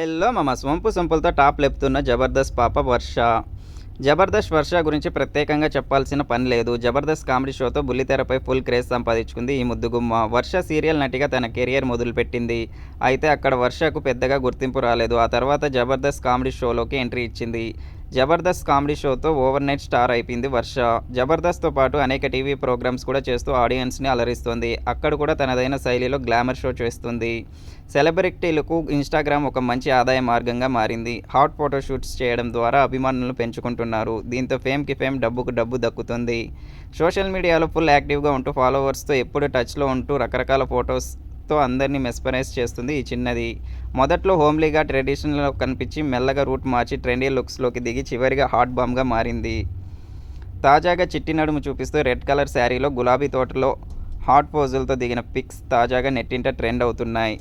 Yellow మమ సొంపు సొంపులతో top లెప్తున్న Jabardasth పాప వర్ష. జబర్దస్త్ వర్ష గురించి ప్రత్యేకంగా చెప్పాల్సిన పని లేదు. జబర్దస్త్ కామెడీ షోతో బుల్లితెరపై ఫుల్ క్రేజ్ సంపాదించుకుంది ఈ ముద్దుగుమ్మ వర్ష సీరియల్ నటిగా తన కెరియర్ మొదలుపెట్టింది. అయితే అక్కడ వర్షకు పెద్దగా గుర్తింపు రాలేదు. ఆ తర్వాత జబర్దస్త్ కామెడీ షోలోకి ఎంట్రీ ఇచ్చింది. జబర్దస్త్ కామెడీ షోతో ఓవర్ నైట్ స్టార్ అయిపోయింది వర్ష. జబర్దస్త్తో పాటు అనేక టీవీ ప్రోగ్రామ్స్ కూడా చేస్తూ ఆడియన్స్ని అలరిస్తుంది. అక్కడ కూడా తనదైన శైలిలో గ్లామర్ షో చేస్తుంది. సెలబ్రిటీలకు ఇన్స్టాగ్రామ్ ఒక మంచి ఆదాయ మార్గంగా మారింది. హాట్ ఫోటో షూట్స్ చేయడం ద్వారా అభిమానులను పెంచుకుంటున్నారు. దీంతో ఫేమ్కి ఫేమ్ డబ్బుకు డబ్బు దక్కుతుంది. సోషల్ మీడియాలో ఫుల్ యాక్టివ్గా ఉంటూ ఫాలోవర్స్తో ఎప్పుడు టచ్లో ఉంటూ రకరకాల ఫొటోస్తో అందరినీ మెస్పరైజ్ చేస్తుంది ఈ చిన్నది. మొదట్లో హోమ్లీగా ట్రెడిషనల్ కనిపించి మెల్లగా రూట్ మార్చి ట్రెండీ లుక్స్లోకి దిగి చివరిగా హాట్ బామ్గా మారింది. తాజాగా చిట్టి నడుము చూపిస్తూ రెడ్ కలర్ శారీలో గులాబీ తోటలో హాట్ పోజులతో దిగిన పిక్స్ తాజాగా నెట్టింట ట్రెండ్ అవుతున్నాయి.